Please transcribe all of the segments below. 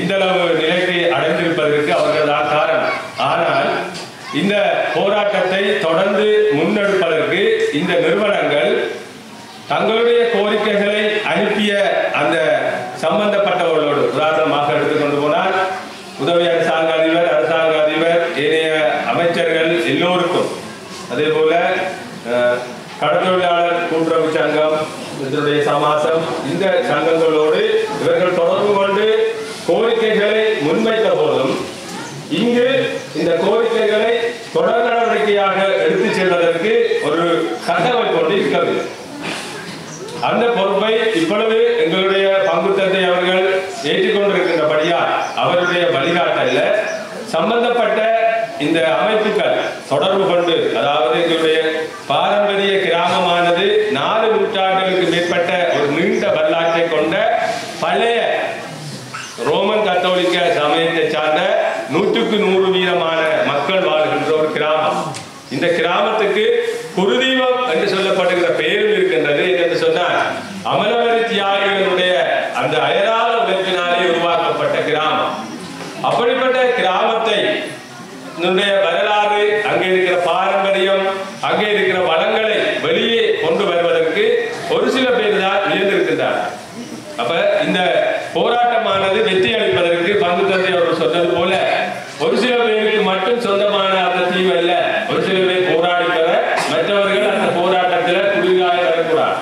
இந்த அளவு நிலைக்கு அடைந்திருப்பதற்கு அவர்கள் தான் காரணம். ஆனால் இந்த போராட்டத்தை தொடர்ந்து முன்னெடுப்பதற்கு இந்த நிறுவனங்கள் தங்களுடைய கோரிக்கைகளை அனுப்பிய அந்த சம்பந்தப்பட்டவர்களோடு உதாரணமாக எடுத்துக்கொண்டு போனால் உதவி அரசாங்க அதிபர் அரசாங்க அதிபர் ஏனைய அமைச்சர்கள் எல்லோருக்கும். அதே போல கடற்தொழிலாளர் கூட்டுறவு சங்கம் இதனுடைய சமாசம் இந்த சங்கங்களோடு இவர்கள் தொடர்பு கொண்டு கோரிக்கைகளை முன்வைத்த போதும் இங்கு இந்த கோரிக்கைகளை தொடர் நடவடிக்கையாக எடுத்துச் செல்வதற்கு ஒரு கட்டமைப்பு ஒன்று இருக்கவில்லை அந்த பொறுப்பை இப்பொழுது எங்களுடைய பங்கு தந்தை அவர்கள் ஏற்றுக்கொண்டிருக்கின்றபடியால் அவருடைய வழிகாட்டல சம்பந்தப்பட்ட இந்த அமைப்புகள் தொடர்பு கொண்டு அதாவது எங்களுடைய பாரம்பரிய கிராமமானது நாலு நூற்றாண்டுகளுக்கு மேற்பட்ட ஒரு நீண்ட வரலாற்றை கொண்ட பழைய ரோமன் கத்தோலிக்க சமயத்தை சார்ந்த நூற்றுக்கு நூறு வீதமான மக்கள் வாழ்கின்ற ஒரு கிராமம் இந்த கிராமத்துக்கு குருதீபம் என்று சொல்லப்படுகிற பெயரும் இருக்கின்றது என்று சொன்னால் அமலவரி தியாகிகளுடைய அந்த அயராத உழைப்பினாலே உருவாக்கப்பட்ட கிராமம். அப்படிப்பட்ட கிராமத்தை வரலாறு அங்கே இருக்கிற பாரம்பரியம் அங்கே இருக்கிற வளங்களை வெளியே கொண்டு வருவதற்கு ஒரு சில பேர் தான் முயன்றிருக்கின்றார்கள் அப்ப இந்த போராட்டமானது வெற்றி அளிப்பதற்கு பங்கு தந்தை அவர்கள் சொன்னது போல ஒரு சில பேருக்கு மட்டும் சொந்தமான அந்த தீவு அல்ல ஒரு சில பேர் போராடி பெற பெற்றவர்கள் அந்த போராட்டத்தில் குளிர்காய வரக்கூடாது.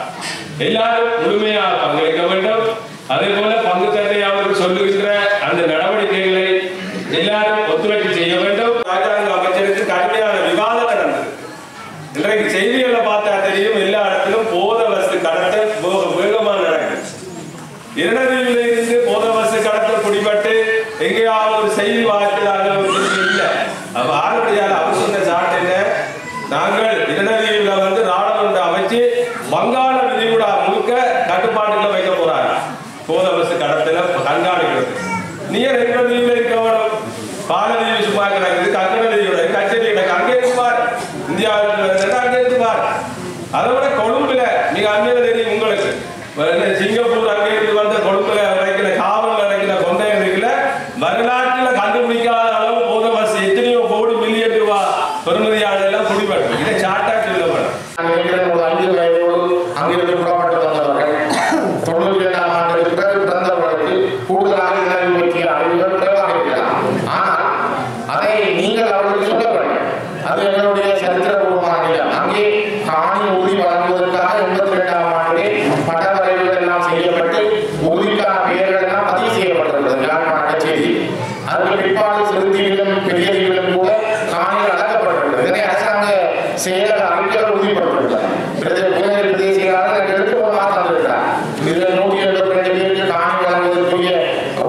எல்லாரும் முழுமையாக பங்களிக்க வேண்டும். அதே போல பங்கு தந்தை அவர்கள் சொல்லுகின்ற அந்த நடவடிக்கைகளை எல்லாரும் ஒத்துழைப்பு செய்ய வேண்டும். ராஜாங்க அமைச்சருக்கு கடுமையான விவாதம் நடந்தது. இன்றைக்கு செய்திகளை பார்த்தா தெரியும் எல்லா இடத்திலும் போத வசதி கடத்தல் வேகமாக வேகமா நடக்குது. இரண்டரில் இருந்து போத வசதி கடத்தல் பிடிபட்டு எங்கேயாவது ஒரு செய்தி வார்த்தையாக இல்லை அப்ப ஆளுடையால் அவர் சொன்ன சாட்டு என்ன நாங்கள் இரண்டரியில வந்து நாடாளுமன்ற அமைச்சு வங்காள விரிகுடா முழுக்க கட்டுப்பாட்டுல வைக்க போறாங்க. போத அரசு கடத்தல கண்காணிக்கிறது. நீங்க ரெண்டு தீவுல இருக்கவனும் பாலதீவு சும்மா கிடக்குது நிதியோட கச்சேரி கிடக்கு அங்கே இருப்பார் இந்தியாவில் அங்கே இருப்பார் அதை விட கொழும்புல நீங்க அங்கே தெரியும் உங்களுக்கு. என்ன சிங்கப்பூர் அங்கே இருந்து வந்த கொழும்புல ஊதிக்கான உறுதிக்கான பெயர்கள் எல்லாம் பதிவு செய்யப்பட்டிருக்கிறது. யாழ்ப்பாண செய்தி அதற்கு பிற்பாடு சிறுத்தீவிலும் பெரியவர்களும் கூட காணிகள் அடக்கப்பட்டிருக்கிறது. இதனை அரசாங்க செயலர் அமைச்சர் உறுதிப்படுத்திருக்கிறார் பிரதேச புதுவை பிரதேசிகளாக எடுத்து மாற்றம் தந்திருக்கிறார். இதில் நூற்றி எழுபத்தி ரெண்டு பேருக்கு காணி வழங்குவதற்குரிய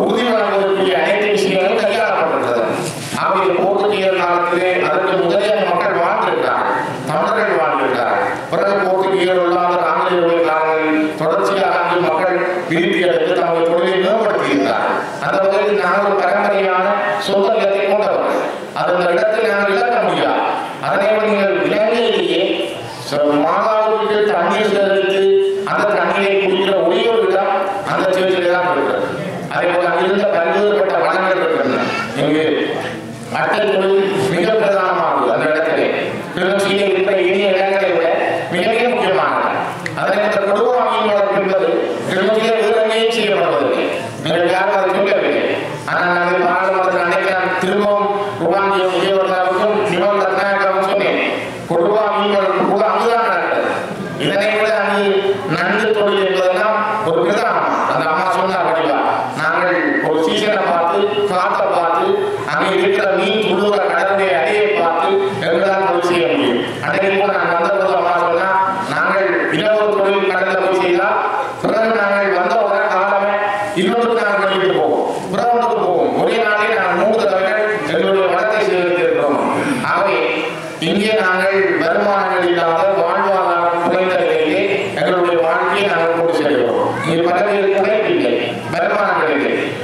ஊதி வழங்குவதற்குரிய அனைத்து விஷயங்களும் கையாளப்பட்டிருக்கிறது. ஆகவே போர்த்துகீயர் காலத்திலே அதற்கு முதலே மக்கள் விருத்தி எடுத்து தொழிலை மேம்படுத்தியிருக்கிறார்கள் அந்த வகையில் நான் ஒரு பரம்பரையான சொந்த நிலத்தை கொண்டவர்கள் அந்த இடத்தில் நான் இழக்க முடியாது அதனை நீங்கள் இலங்கையிலேயே மாதாவுக்கு தண்ணீர் சேர்த்து அந்த தண்ணீரை குடிக்கிற ஒரே ஒரு இடம் அந்த சேர்ச்சிலே தான் இருக்கிறது அதே போல அங்கிருந்த பல்வேறுபட்ட வளங்கள் இருக்கின்றன இங்கு அட்டை தொழில் மிக பிரதானமாகுது அந்த இடத்திலே பிறகு Anak. பதவியில் கிடைக்கவில்லை வருமானம்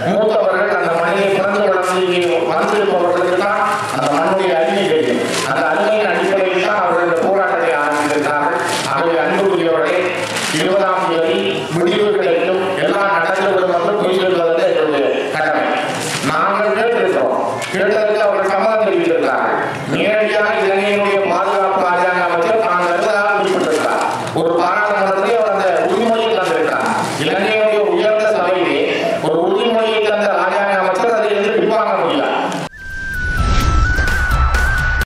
மூத்தவர்கள் அந்த மண்ணிலே பிறந்து வளர்ந்து வளர்ந்திருப்பவர்களுக்கு தான் அந்த மண்ணுடைய அருமை தெரியும். அந்த அருமையின் அடிப்படையில் தான் அவர்கள் போராட்டத்தை ஆரம்பித்திருக்கிறார்கள் அவை அன்புக்குரியவர்களே இருபதாம் தேதி முடிவு கிடைக்கும் எல்லாம் நடந்து வரும் கடமை நாங்கள் கேட்டிருக்கிறோம். கேட்டதற்கு அவர்கள் சம்மதம் தெரிவித்திருக்கிறோம்.